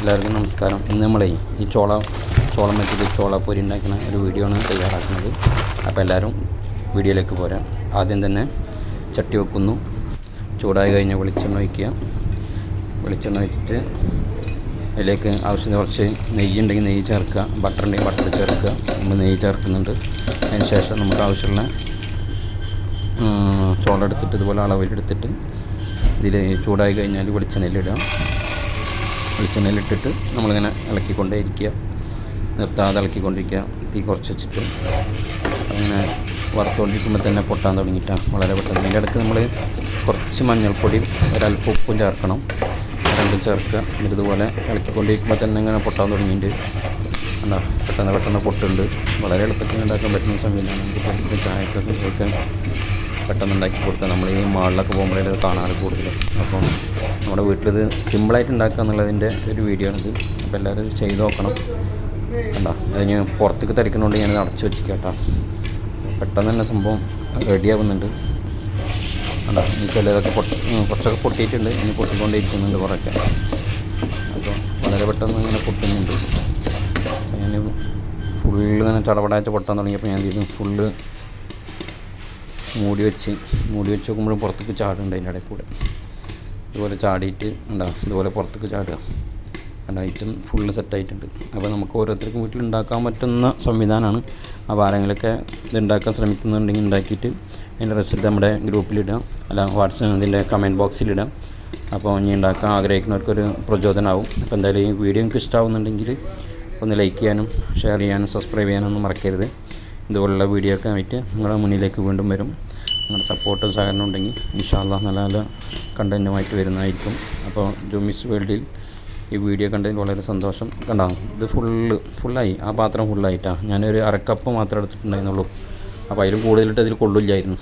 എല്ലാവർക്കും നമസ്കാരം. ഇന്ന് നമ്മളെ ഈ ചോള ചോളം വെച്ചിട്ട് ചോളപ്പൊരി ഉണ്ടാക്കുന്ന ഒരു വീഡിയോ ആണ് തയ്യാറാക്കുന്നത്. അപ്പോൾ എല്ലാവരും വീഡിയോയിലേക്ക് പോരാം. ആദ്യം തന്നെ ചട്ടി വെക്കുന്നു. ചൂടായി കഴിഞ്ഞ് വെളിച്ചെണ്ണ ഒഴിക്കുക. വെളിച്ചെണ്ണ ഒഴിച്ചിട്ട് അതിലേക്ക് ആവശ്യത്തിന് കുറച്ച് നെയ്യ് ഉണ്ടെങ്കിൽ നെയ്യ് ചേർക്കുക. ബട്ടർ ഉണ്ടെങ്കിൽ ബട്ടർ ചേർക്കുക. നമ്മൾ നെയ്യ് ചേർക്കുന്നുണ്ട്. അതിന് ശേഷം നമുക്ക് ആവശ്യമുള്ള ചോളം എടുത്തിട്ട് ഇതുപോലെ അളവിലെടുത്തിട്ട് ഇതിൽ ചൂടായി കഴിഞ്ഞാൽ വെളിച്ചെണ്ണയിലിടുക വെളിച്ചെണ്ണയിലിട്ടിട്ട് നമ്മളിങ്ങനെ ഇളക്കിക്കൊണ്ടേ ഇരിക്കുക. നിർത്താതെ ഇളക്കിക്കൊണ്ടിരിക്കുക. തീ കുറച്ച് വെച്ചിട്ട്. അങ്ങനെ വറുത്തുകൊണ്ടിരിക്കുമ്പോൾ തന്നെ പൊട്ടാൻ തുടങ്ങിയിട്ടാണ് വളരെ പെട്ടെന്ന്. അതിന്റെ ഇടയ്ക്ക് നമ്മൾ കുറച്ച് മഞ്ഞൾപ്പൊടിയും ഒരല്പം ഉപ്പും ചേർക്കണം. രണ്ടും ചേർക്കുക. എന്നിട്ട് ഇതുപോലെ ഇളക്കിക്കൊണ്ടിരിക്കുമ്പോൾ തന്നെ ഇങ്ങനെ പൊട്ടാൻ തുടങ്ങിയിട്ടുണ്ട്. എന്താ പെട്ടെന്ന് പെട്ടെന്ന് പൊട്ടുണ്ട്. വളരെ എളുപ്പത്തിൽ ഉണ്ടാക്കാൻ പറ്റുന്ന സംവിധാനം നമുക്ക് ചായക്കൊക്കെ പെട്ടെന്ന് ഉണ്ടാക്കി കൊടുക്കുക നമ്മൾ ഈ മാളിലൊക്കെ പോകുമ്പോഴേ കാണാറ് കൂടുതൽ അപ്പം നമ്മുടെ വീട്ടിലിത് സിമ്പിളായിട്ട് ഉണ്ടാക്കുക എന്നുള്ളതിന്റെ ഒരു വീഡിയോ ആണിത് അപ്പോൾ എല്ലാവരും ചെയ്ത് നോക്കണം. കണ്ടോ? ഞാൻ പുറത്തേക്ക് തിരക്കുന്നതുകൊണ്ട് ഞാനത് അടച്ചു വെച്ച് കേട്ടോ. പെട്ടെന്ന് തന്നെ സംഭവം റെഡിയാവുന്നുണ്ട് കണ്ടോ? ചിലതൊക്കെ പൊട്ടി കുറച്ചൊക്കെ പൊട്ടിയിട്ടുണ്ട്. ഇനി പൊട്ടിക്കൊണ്ടിരിക്കുന്നുണ്ട് കുറേയൊക്കെ. അപ്പോൾ വളരെ പെട്ടെന്ന് ഇങ്ങനെ പൊട്ടുന്നുണ്ട്. ഞാൻ ഫുള്ള് ഇങ്ങനെ ചടപടായിട്ട് പൊട്ടാൻ തുടങ്ങിയപ്പോൾ ഞാൻ ചെയ്തു ഫുള്ള് മൂടി വെച്ച് മൂടി വെച്ച് നോക്കുമ്പോഴും പുറത്തേക്ക് ചാടുന്നുണ്ട് അതിന്റെ ഇടയിൽ കൂടെ. ഇതുപോലെ ചാടിയിട്ട് ഉണ്ടാവും ഇതുപോലെ പുറത്തേക്ക് ചാടുക. അല്ല ഐറ്റം ഫുള്ള് സെറ്റായിട്ടുണ്ട് അപ്പോൾ നമുക്ക് ഓരോരുത്തർക്കും വീട്ടിൽ ഉണ്ടാക്കാൻ പറ്റുന്ന സംവിധാനമാണ്. ആ ആരെങ്കിലുമൊക്കെ ഇത് ഉണ്ടാക്കാൻ ശ്രമിക്കുന്നുണ്ടെങ്കിൽ ഉണ്ടാക്കിയിട്ട് അതിന്റെ റിസൾട്ട് നമ്മുടെ ഗ്രൂപ്പിലിടാം അല്ല വാട്സപ്പ് ഇതിന്റെ കമന്റ് ബോക്സിലിടാം അപ്പോൾ ഇനി ഉണ്ടാക്കാൻ ആഗ്രഹിക്കുന്നവർക്കൊരു പ്രചോദനമാവും. അപ്പോൾ എന്തായാലും ഈ വീഡിയോ നിങ്ങൾക്ക് ഇഷ്ടമാവുന്നുണ്ടെങ്കിൽ ഒന്ന് ലൈക്ക് ചെയ്യാനും ഷെയർ ചെയ്യാനും സബ്സ്ക്രൈബ് ചെയ്യാനൊന്നും മറക്കരുത്. ഇതുപോലുള്ള വീഡിയോ ഒക്കെ ആയിട്ട് നിങ്ങളുടെ മുന്നിലേക്ക് വീണ്ടും വരും. നിങ്ങളുടെ സപ്പോർട്ടും സഹകരണം ഉണ്ടെങ്കിൽ ഇൻഷാല്ല നല്ല നല്ല കണ്ടന്റുമായിട്ട് വരുന്നതായിരിക്കും. അപ്പോൾ ജോമിസ് വേൾഡിൽ ഈ വീഡിയോ കണ്ടതിൽ വളരെ സന്തോഷം. കണ്ടോ? ഇത് ഫുള്ള് ഫുള്ളായി ആ പാത്രം ഫുള്ളായിട്ടാണ് ഞാനൊരു അരക്കപ്പ് മാത്രമേ എടുത്തിട്ടുണ്ടായിരുന്നുള്ളൂ. അപ്പോൾ അതിലും കൂടുതലിട്ട് അതിൽ കൊള്ളില്ലായിരുന്നു.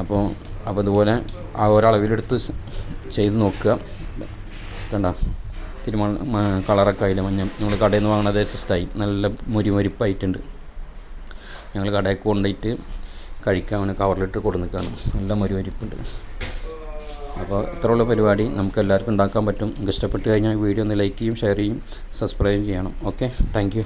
അപ്പോൾ അപ്പോൾ ഇതുപോലെ ആ ഒരളവിലെടുത്ത് ചെയ്ത് നോക്കുക. കണ്ട? തിരുമ കളറൊക്കെ ആയില്ല മഞ്ഞ. നമ്മൾ കടയിൽ നിന്ന് വാങ്ങുന്നത് സിസ്റ്റായി നല്ല മുരി മുരിപ്പായിട്ടുണ്ട് ഞങ്ങൾ കടയിൽ കൊണ്ടുപോയിട്ട് കഴിക്കാൻ അവന് കവറിലിട്ട് കൊടുന്നിക്കാണ്. നല്ല മരുവരിപ്പുണ്ട്. അപ്പോൾ ഇത്രയുള്ള പരിപാടി നമുക്ക് എല്ലാവർക്കും ഉണ്ടാക്കാൻ പറ്റും. നിങ്ങൾക്ക് ഇഷ്ടപ്പെട്ട് കഴിഞ്ഞാൽ വീഡിയോ ഒന്ന് ലൈക്ക് ചെയ്യും ഷെയർ ചെയ്യും സബ്സ്ക്രൈബ് ചെയ്യണം. Okay thank